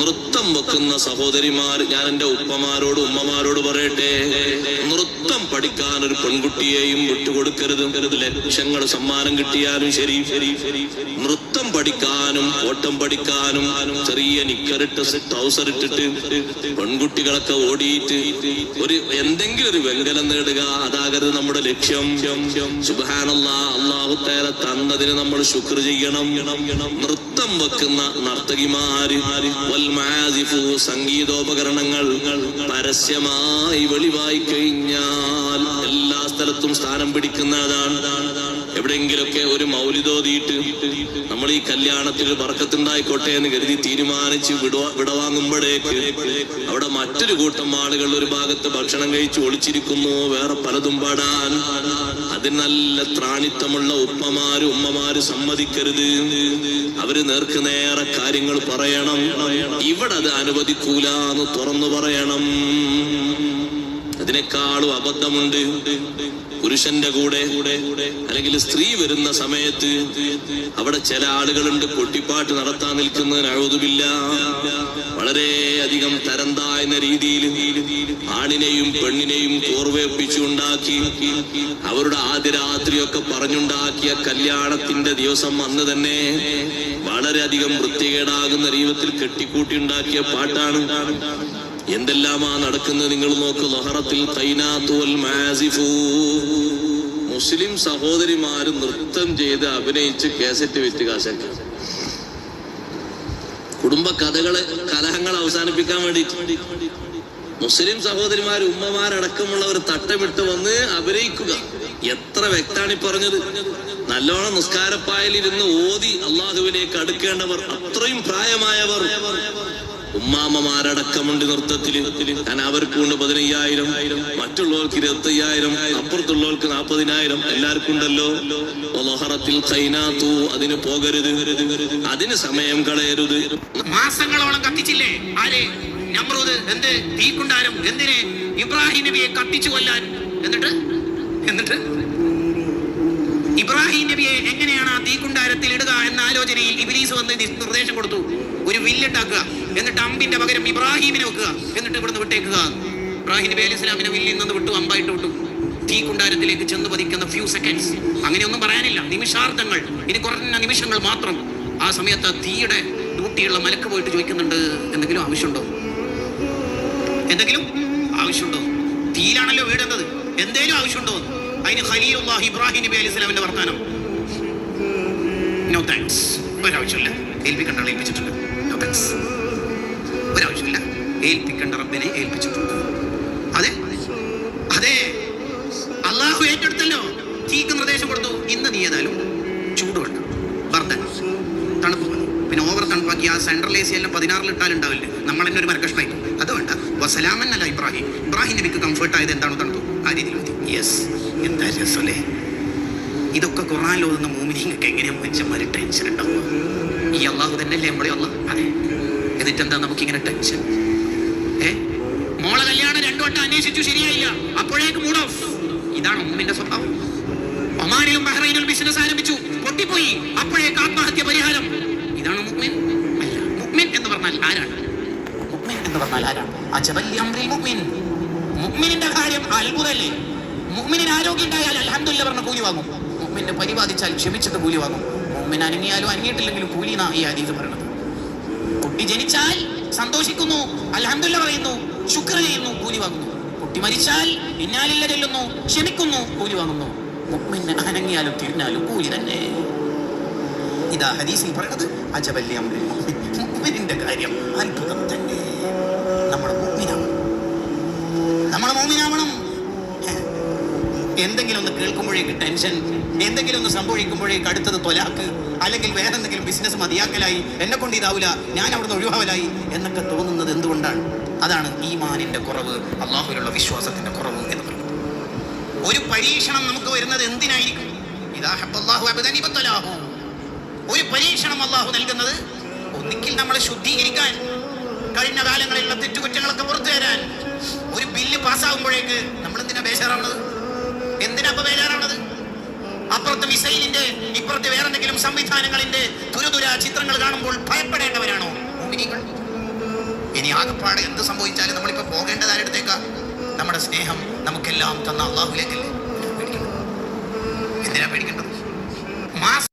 നൃത്തം വെക്കുന്ന സഹോദരിമാർ ഞാൻ എന്റെ ഉപ്പമാരോട് ഉമ്മമാരോട് പറയട്ടെ. നൃത്തം പഠിക്കാൻ ഒരു പെൺകുട്ടിയെയും വിട്ടുകൊടുക്കരുത്. കരുത് ലക്ഷങ്ങൾ സമ്മാനം കിട്ടിയാലും ശരി. ശരി നൃത്തം പഠിക്കാനും ഓട്ടം പഠിക്കാനും ചെറിയ നിക്കറിട്ട് ട്രൗസർ ഇട്ടിട്ട് പെൺകുട്ടികളൊക്കെ ഓടിയിട്ട് ഒരു എന്തെങ്കിലും ഒരു വെങ്കലം നേടുക അതാകരുത് നമ്മുടെ ലക്ഷ്യം. സുബാനല്ല അള്ളാഹു തന്നതിന് നമ്മൾ ശുക്ർ ചെയ്യണം. നൃത്തം വെക്കുന്ന നർത്തകിമാര് സംഗീതോപകരണങ്ങൾ പരസ്യമായി വെളിവായി കഴിഞ്ഞാൽ എല്ലാ സ്ഥലത്തും സ്ഥാനം പിടിക്കുന്നതാണ്. എവിടെയെങ്കിലൊക്കെ ഒരു മൗലിതോതിയിട്ട് നമ്മൾ ഈ കല്യാണത്തിൽ വർക്കത്തുണ്ടായിക്കോട്ടെ എന്ന് കരുതി തീരുമാനിച്ച് വിടവാ വിടവാങ്ങുമ്പോഴേക്ക് അവിടെ മറ്റൊരു കൂട്ടം ആളുകൾ ഒരു ഭാഗത്ത് ഭക്ഷണം കഴിച്ച് ഒളിച്ചിരിക്കുന്നു വേറെ പലതും പാടാൻ. അതിന് നല്ല ത്രാണിത്തമുള്ള ഉപ്പമാര് ഉമ്മമാര് സമ്മതിക്കരുത്. അവർ നേർക്ക് നേരെ കാര്യങ്ങൾ പറയണം. ഇവിടെ അത് അനുവദിക്കൂല എന്ന് തുറന്നു പറയണം. അതിനേക്കാളും അബദ്ധമുണ്ട്. പുരുഷന്റെ കൂടെ അല്ലെങ്കിൽ സ്ത്രീ വരുന്ന സമയത്ത് അവിടെ ചില ആളുകളുണ്ട് പൊട്ടിപ്പാട്ട് നടത്താൻ നിൽക്കുന്നതിന് അഴുതുമില്ല വളരെ അധികം താഴ്ന്ന രീതിയിൽ ആണിനെയും പെണ്ണിനെയും കോർവേപ്പിച്ചുണ്ടാക്കി അവരുടെ ആദ്യ രാത്രിയൊക്കെ പറഞ്ഞുണ്ടാക്കിയ കല്യാണത്തിന്റെ ദിവസം അന്ന് തന്നെ വളരെയധികം വൃത്തികേടാകുന്ന രീതിയിൽ കെട്ടിക്കൂട്ടി ഉണ്ടാക്കിയ പാട്ടാണ്. എന്തെല്ലാമാ നടക്കുന്നത് നിങ്ങൾ നോക്ക്. ലഹറത്തിൽ മുസ്ലിം സഹോദരിമാര് നൃത്തം ചെയ്ത് അഭിനയിച്ച് കേസറ്റ് വിറ്റ് കാശാക്കി. കുടുംബ കഥകൾ കലഹങ്ങൾ അവസാനിപ്പിക്കാൻ വേണ്ടിയിട്ട്. മുസ്ലിം സഹോദരിമാർ ഉമ്മമാരടക്കമുള്ളവർ തട്ടമിട്ട് വന്ന് അഭിനയിക്കുക. എത്ര വ്യക്താണ് ഈ പറഞ്ഞത്. നല്ലോണം നിസ്കാരപ്പായലിരുന്ന് ഓതി അള്ളാഹുവിലേക്ക് അടുക്കേണ്ടവർ അത്രയും പ്രായമായവർ. ഉമ്മാമ്മമാരടക്കമുണ്ട് നൃത്തത്തിൽ. കാരണം അവർക്കുണ്ട് പതിനയ്യായിരം മറ്റുള്ളവർക്ക് ഇരുപത്തയ്യായിരം അപ്പുറത്തുള്ളവർക്ക് നാൽപ്പതിനായിരം എല്ലാവർക്കും ഉണ്ടല്ലോ ഒലഹറത്തിൽ കൈനാത്തു അതിന് പോകരുത്. അതിന് സമയം കളയരുത്. മാസങ്ങളോളം കത്തിച്ചില്ലേ? ആരെ? നമ്രൂദ് എന്ത്? തീക്കുണ്ടാരം. എന്തിനെ? ഇബ്രാഹിം നബിയെ കത്തിച്ചു കൊല്ലാൻ. എന്നിട്ട്? എന്നിട്ട്? ഇബ്രാഹിം നബിയെ എങ്ങനെയാണ് ആ തീക്കുണ്ടാരത്തിൽ ഇടുക എന്ന ആലോചനയിൽ ഇബിലീസ് വന്ന് നിർദ്ദേശം കൊടുത്തു. ഒരു വില്ലുണ്ടാക്കുക എന്നിട്ട് അമ്പിന്റെ പകരം ഇബ്രാഹിമിനെ വെക്കുക. എന്നിട്ട് ഇവിടുന്ന് വിട്ടേക്കുക. ഇബ്രാഹിം നബി അലി ഇസ്ലാമിനെ വില്ലിൽ നിന്ന് വിട്ടു അമ്പായിട്ട് വിട്ടു. തീക്കുണ്ടാരത്തിലേക്ക് ചെന്ന് പതിക്കുന്ന ഫ്യൂ സെക്കൻഡ്സ് അങ്ങനെയൊന്നും പറയാനില്ല. നിമിഷാർത്ഥങ്ങൾ ഇനി കുറഞ്ഞ നിമിഷങ്ങൾ മാത്രം. ആ സമയത്ത് തീയുടെ ഡ്യൂട്ടിയുള്ള മലക്ക് പോയിട്ട് ചോദിക്കുന്നുണ്ട്. എന്തെങ്കിലും ആവശ്യമുണ്ടോ? എന്തെങ്കിലും ആവശ്യമുണ്ടോ? തീയിലാണല്ലോ വീടുന്നത്. എന്തേലും ആവശ്യമുണ്ടോ? അതിന് ഖലീലുല്ലാഹി ഇബ്രാഹിം നബി അലൈഹി സ്വലാമിന്റെ വർത്താനം. നോ താങ്ക്സ് ഒരാവശ്യമില്ല. ഏൽപ്പിക്കണ്ട ഏൽപ്പിച്ചിട്ടുണ്ട്. നോ താങ്ക്സ് ഒരാവശ്യമില്ല. ഏൽപ്പിക്കേണ്ട റബ്ബിനെ ഏൽപ്പിച്ചിട്ടുണ്ട്. അതെ? അതെ. അള്ളാഹു ഏറ്റെടുത്തല്ലോ. തീക്ക് നിർദ്ദേശം കൊടുത്തു. ഇന്ന് നീ ഏതായാലും ചൂടുവെള്ളം. തണുപ്പാക്കി ആ സെൻട്രൽ എ സി എല്ലാം പതിനാറിൽ ഇട്ടാലുണ്ടാവില്ലേ നമ്മൾ തന്നെ ഒരു മരക്കഷ്ണമായി അത് വേണ്ട വസലാമൻ അല്ല ഇബ്രാഹിം. ഇബ്രാഹിം നബിക്ക് കംഫർട്ട് ആയത് എന്താണോ തണുത്തു ആ രീതിയിൽ മതി. യെസ് എന്താ രസമല്ലേ? ഇതൊക്കെ ഖുറാൻ ഓതുന്ന മൂമിനിങ്ങൾക്ക് എങ്ങനെയാ മനുഷ്യന്മാർ ടെൻഷൻ ഉണ്ടാവുക? ഈ അള്ളാഹു തന്നെ അല്ലേ നമ്മളെ അള്ളാഹ് അതെ. എന്നിട്ട് എന്താ നമുക്കിങ്ങനെ ടെൻഷൻ ഏ? മോളെ കല്യാണം രണ്ടു വട്ടം അന്വേഷിച്ചു ശരിയായില്ല. അപ്പോഴേക്ക് മൂഡ് ഓഫ്. ഇതാണ് ഉമ്മിന്റെ സ്വഭാവം. ഒമാനിലും ബഹ്റൈനിലും ബിസിനസ് ആരംഭിച്ചു. പൊട്ടിപ്പോയി. അപ്പോഴേക്ക് ആത്മഹത്യ പരിഹാരം. ഇതാണ് മുക്മിൻ അല്ല മുക്മിൻ എന്ന് പറഞ്ഞാൽ ആരാണ്? മുക്മിൻ എന്ന് പറഞ്ഞാൽ ആരാണ് അജബല്ലി അംറിൽ മുക്മിൻ മുക്മിനിന്റെ കാര്യം അത്ഭുതല്ലേ മുക്മിനിന് ആരോഗ്യം ഉണ്ടായാൽ അലഹമില്ല പറഞ്ഞ കൂലി വാങ്ങും. മുക്മിനെ പരിപാലിച്ചാൽ ക്ഷമിച്ചിട്ട് കൂലി വാങ്ങും. മുക്മിൻ അനങ്ങിയാലും അനങ്ങിയിട്ടില്ലെങ്കിലും കൂലി എന്നാ ഈ അതീത് പറയണത്. കുട്ടി ജനിച്ചാൽ സന്തോഷിക്കുന്നു അലഹമില്ല പറയുന്നു ശുക്ർ ചെയ്യുന്നു കൂലി വാങ്ങുന്നു. കുട്ടി മരിച്ചാൽ ഇന്നാലില്ല ചെല്ലുന്നു ക്ഷമിക്കുന്നു കൂലി വാങ്ങുന്നു. മുക്മിന് അനങ്ങിയാലും തിരിഞ്ഞാലും കൂലി തന്നെ. ഇതാ ഹദീസിൽ പറയുന്നത് അജബല്യം. മുഅ്മിനിന്റെ കാര്യം അത്ഭുതം തന്നെ. നമ്മൾ മുഅ്മിനാവണം. നമ്മൾ മുഅ്മിനാവണം. എന്തെങ്കിലും ഒന്ന് കേൾക്കുമ്പോഴേക്ക് ടെൻഷൻ എന്തെങ്കിലും ഒന്ന് സംഭവിക്കുമ്പോഴേക്ക് അടുത്തത് തൊലാക്ക് അല്ലെങ്കിൽ വേറെ എന്തെങ്കിലും ബിസിനസ് മതിയാക്കലായി എന്നെ കൊണ്ട് ഇതാവില്ല ഞാൻ അവിടുന്ന് ഒഴിവാവലായി എന്നൊക്കെ തോന്നുന്നത് എന്തുകൊണ്ടാണ്? അതാണ് ഈ മാനിന്റെ കുറവ് അള്ളാഹുവിലുള്ള വിശ്വാസത്തിന്റെ കുറവ് എന്ന് പറയുന്നത്. ഒരു പരീക്ഷണം നമുക്ക് വരുന്നത് എന്തിനായിരിക്കും? ഹബ്ബല്ലാഹു അബദനി. ഒരു പരീക്ഷണം അള്ളാഹു നൽകുന്നത് ഒന്നിക്കിൽ നമ്മളെ ശുദ്ധീകരിക്കാൻ കഴിഞ്ഞ കാലങ്ങളിലുള്ള തെറ്റുകുറ്റങ്ങളൊക്കെ പുറത്തു തരാൻ ഒരു ബില്ല് പാസ്സാകുമ്പോഴേക്ക് നമ്മൾ എന്തിനാ ബേജാറാണത് എന്തിനാ അപ്പൊ ബേജാറാണത് അപ്പുറത്തെ മിസൈലിന്റെ ഇപ്പുറത്തെ വേറെന്തെങ്കിലും സംവിധാനങ്ങളിന്റെ തുരുതുര ചിത്രങ്ങൾ കാണുമ്പോൾ ഭയപ്പെടേണ്ടവരാണോ ഇനി ആകപ്പാടെ എന്ത് സംഭവിച്ചാലും നമ്മളിപ്പോ പോകേണ്ടത് ആരുടത്തേക്കാ? നമ്മുടെ സ്നേഹം നമുക്കെല്ലാം തന്ന അള്ളാഹുലേക്കല്ലേ എന്തിനാ പേടിക്കേണ്ടത്?